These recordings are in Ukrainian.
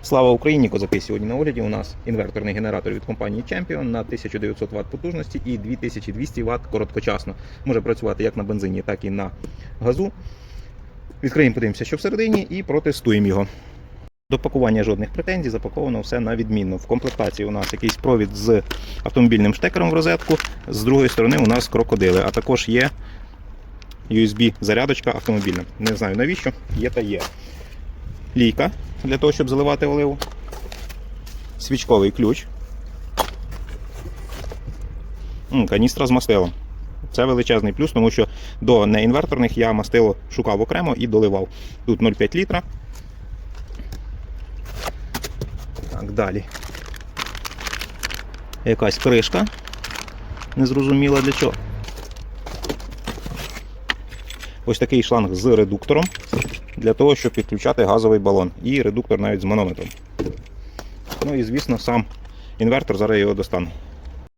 Слава Україні! Козаки сьогодні на огляді. У нас інверторний генератор від компанії Champion на 1900 Вт потужності і 2200 Вт короткочасно. Може працювати як на бензині, так і на газу. Відкриємо, подивимося, що всередині, і протестуємо його. До пакування жодних претензій, запаковано все на відмінно. В комплектації у нас якийсь провід з автомобільним штекером в розетку, з другої сторони у нас крокодили, а також є USB-зарядочка автомобільна. Не знаю навіщо, є та є. Лійка для того, щоб заливати оливу. Свічковий ключ. Каністра з мастилом. Це величезний плюс, тому що до неінверторних я мастило шукав окремо і доливав. Тут 0,5 літра. Так, далі. Якась кришка. Незрозуміла для чого. Ось такий шланг з редуктором для того, щоб підключати газовий балон. І редуктор навіть з манометром. Ну і звісно, сам інвертор, зараз його достану.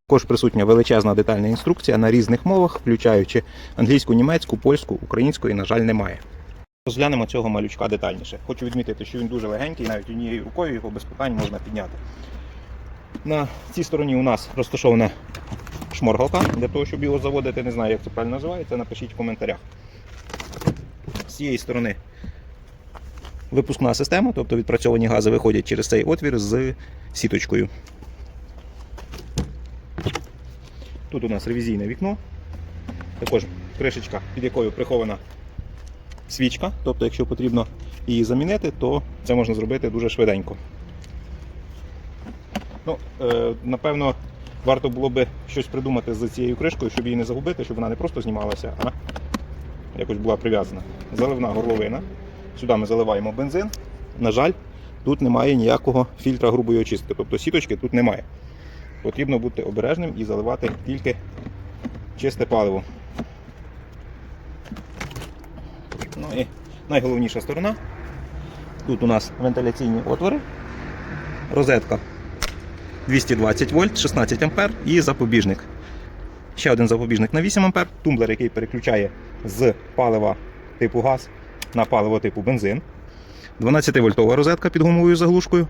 Також присутня величезна детальна інструкція на різних мовах, включаючи англійську, німецьку, польську, українську і, на жаль, немає. Розглянемо цього малючка детальніше. Хочу відмітити, що він дуже легенький, навіть однією рукою його без питань можна підняти. На цій стороні у нас розташована шморгалка для того, щоб його заводити. Не знаю, як це правильно називається, напишіть в коментарях. З цієї сторони випускна система, тобто відпрацьовані гази виходять через цей отвір з сіточкою. Тут у нас ревізійне вікно, також кришечка, під якою прихована свічка. Тобто, якщо потрібно її замінити, то це можна зробити дуже швиденько. Ну, е, напевно, варто було би щось придумати з цією кришкою, щоб її не загубити, щоб вона не просто знімалася, а якось була прив'язана. Заливна горловина. Сюди ми заливаємо бензин. На жаль, тут немає ніякого фільтра грубої очистки, тобто сіточки тут немає. Потрібно бути обережним і заливати тільки чисте паливо. Ну і найголовніша сторона. Тут у нас вентиляційні отвори, розетка 220 вольт, 16 ампер і запобіжник. Ще один запобіжник на 8 ампер, тумблер, який переключає з палива типу газ на паливо типу бензин. 12 вольтова розетка під гумовою заглушкою.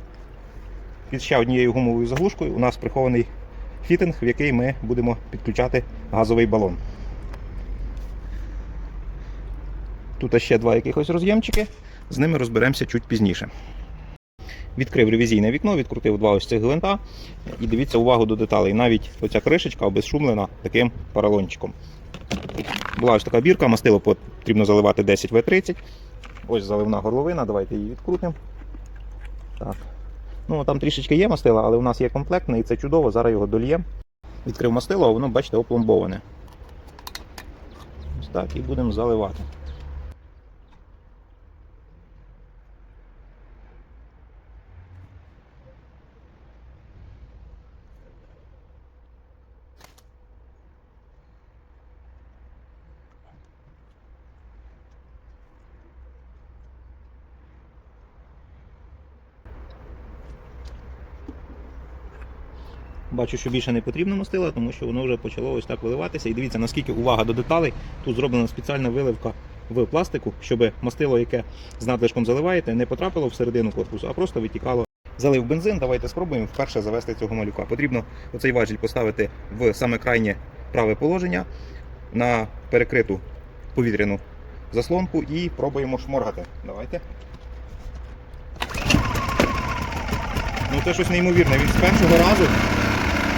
Під ще однією гумовою заглушкою у нас прихований фітинг, в який ми будемо підключати газовий балон. Тут ще два якихось роз'ємчики, з ними розберемося чуть пізніше. Відкрив ревізійне вікно, відкрутив два ось цих гвинта. І дивіться увагу до деталей. Навіть оця кришечка обезшумлена таким поролончиком. Була ось така бірка, мастило потрібно заливати 10В30. Ось заливна горловина, давайте її відкрутимо. Ну, Там трішечки є мастила, але у нас є комплектне і це чудово, зараз його дольємо. Відкрив мастило, а воно, бачите, опломбоване. Ось так, і будемо заливати. Бачу, що більше не потрібно мастила, тому що воно вже почало ось так виливатися. І дивіться, наскільки увага до деталей. Тут зроблена спеціальна виливка в пластику, щоб мастило, яке з надлишком заливаєте, не потрапило всередину корпусу, а просто витікало. Залив бензин, давайте спробуємо вперше завести цього малюка. Потрібно оцей важіль поставити в саме крайнє праве положення на перекриту повітряну заслонку і пробуємо шморгати. Давайте. Ну це щось неймовірне. Він з першого разу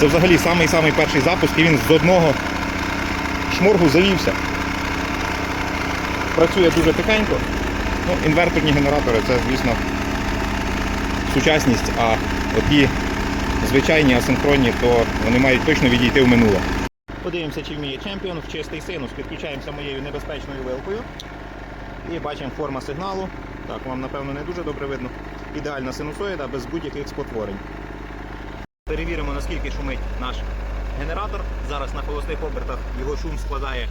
це взагалі самий-самий перший запуск і він з одного шморгу завівся. Працює дуже тихенько. Ну, Інверторні генератори це, звісно, сучасність, а оті звичайні асинхронні, то вони мають точно відійти в минуле. Подивимося, чи вміє чемпіон в чистий синус. Підключаємося моєю небезпечною вилкою. І бачимо форма сигналу. Так, вам напевно не дуже добре видно. Ідеальна синусоїда без будь-яких спотворень. Перевіримо, наскільки шумить наш генератор. Зараз на холостих обертах його шум складає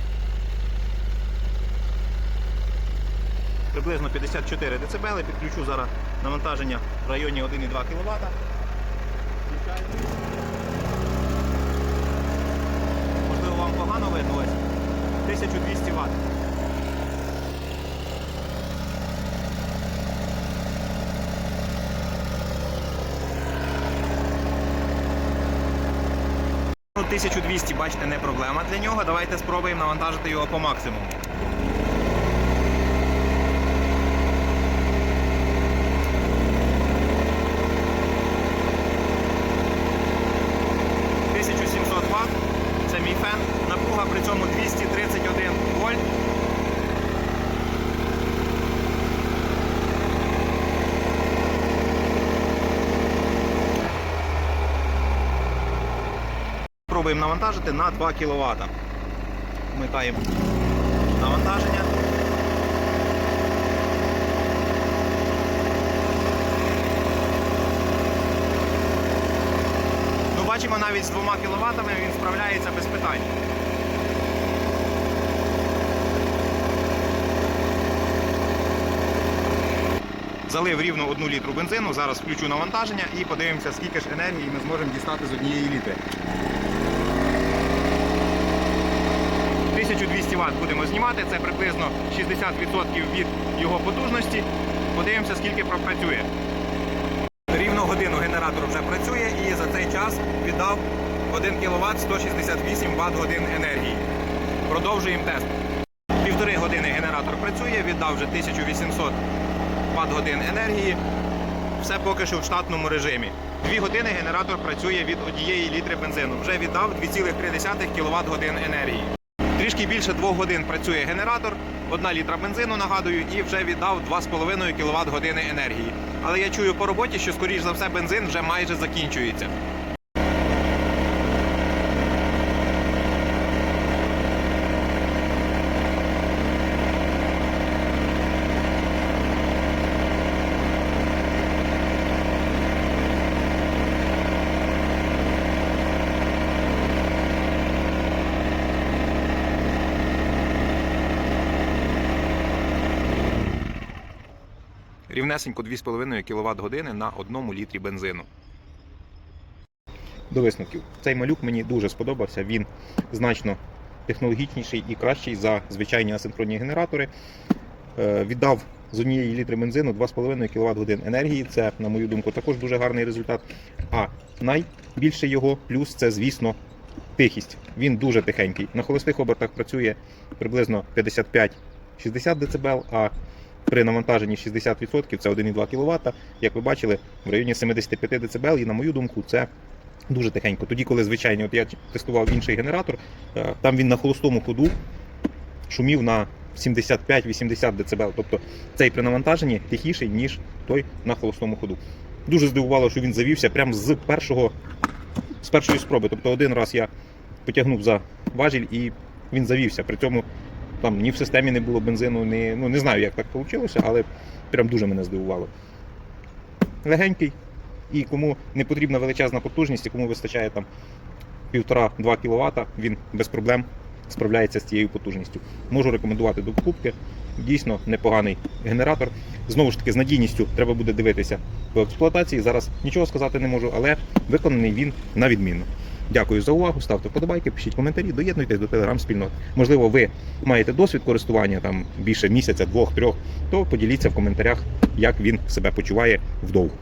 приблизно 54 дБ. Підключу зараз навантаження в районі 1,2 кВт. Можливо, вам погано видно ось 1200 Вт. 1200, бачите, не проблема для нього. Давайте спробуємо навантажити його по максимуму. «1700 Вт, це мій фен. Напруга при цьому 231 вольт. Пробуємо навантажити на 2 кВт. Вмикаємо навантаження. Ну, бачимо, навіть з 2 кВт він справляється без питань. Залив рівно 1 літру бензину. Зараз включу навантаження і подивимося, скільки ж енергії ми зможемо дістати з однієї літри. 1200 Вт будемо знімати, це приблизно 60% від його потужності. Подивимося, скільки пропрацює. Рівно годину генератор вже працює і за цей час віддав 1 кВт 168 Вт годин енергії. Продовжуємо тест. Півтори години генератор працює, віддав вже 1800 Вт годин енергії. Все поки що в штатному режимі. Дві години генератор працює від однієї літри бензину. Вже віддав 2,3 кВт годин енергії. Трішки більше двох годин працює генератор, одна літра бензину, нагадую, і вже віддав 2,5 кВт години енергії. Але я чую по роботі, що скоріш за все бензин вже майже закінчується. Рівнесенько 2,5 кВт години на одному літрі бензину. До висновків. Цей малюк мені дуже сподобався. Він значно технологічніший і кращий за звичайні асинхронні генератори. Е, Віддав з однієї літри бензину 2,5 кВт годин енергії. Це, на мою думку, також дуже гарний результат. А найбільше його плюс це, звісно, тихість. Він дуже тихенький. На холостих обертах працює приблизно 55-60 дБ, а при навантаженні 60% це 1,2 кВт. Як ви бачили, в районі 75 дБ, і на мою думку, це дуже тихенько. Тоді, коли звичайно, от я тестував інший генератор, е, там він на холостому ходу шумів на 75-80 дБ. Тобто цей при навантаженні тихіший, ніж той на холостому ходу. Дуже здивувало, що він завівся прямо з першого з першої спроби. Тобто один раз я потягнув за важіль і він завівся. При цьому там ні в системі не було бензину, ні, ну не знаю, як так вийшло, але прям дуже мене здивувало. Легенький, і кому не потрібна величезна потужність, і кому вистачає там 1,5-2 кВт, він без проблем справляється з цією потужністю. Можу рекомендувати до покупки. Дійсно непоганий генератор. Знову ж таки, з надійністю треба буде дивитися по експлуатації. Зараз нічого сказати не можу, але виконаний він на відмінно. Дякую за увагу. Ставте вподобайки, пишіть коментарі, доєднуйтесь до телеграм-спільнот. Можливо, ви маєте досвід користування там більше місяця, двох, трьох, то поділіться в коментарях, як він себе почуває вдовго.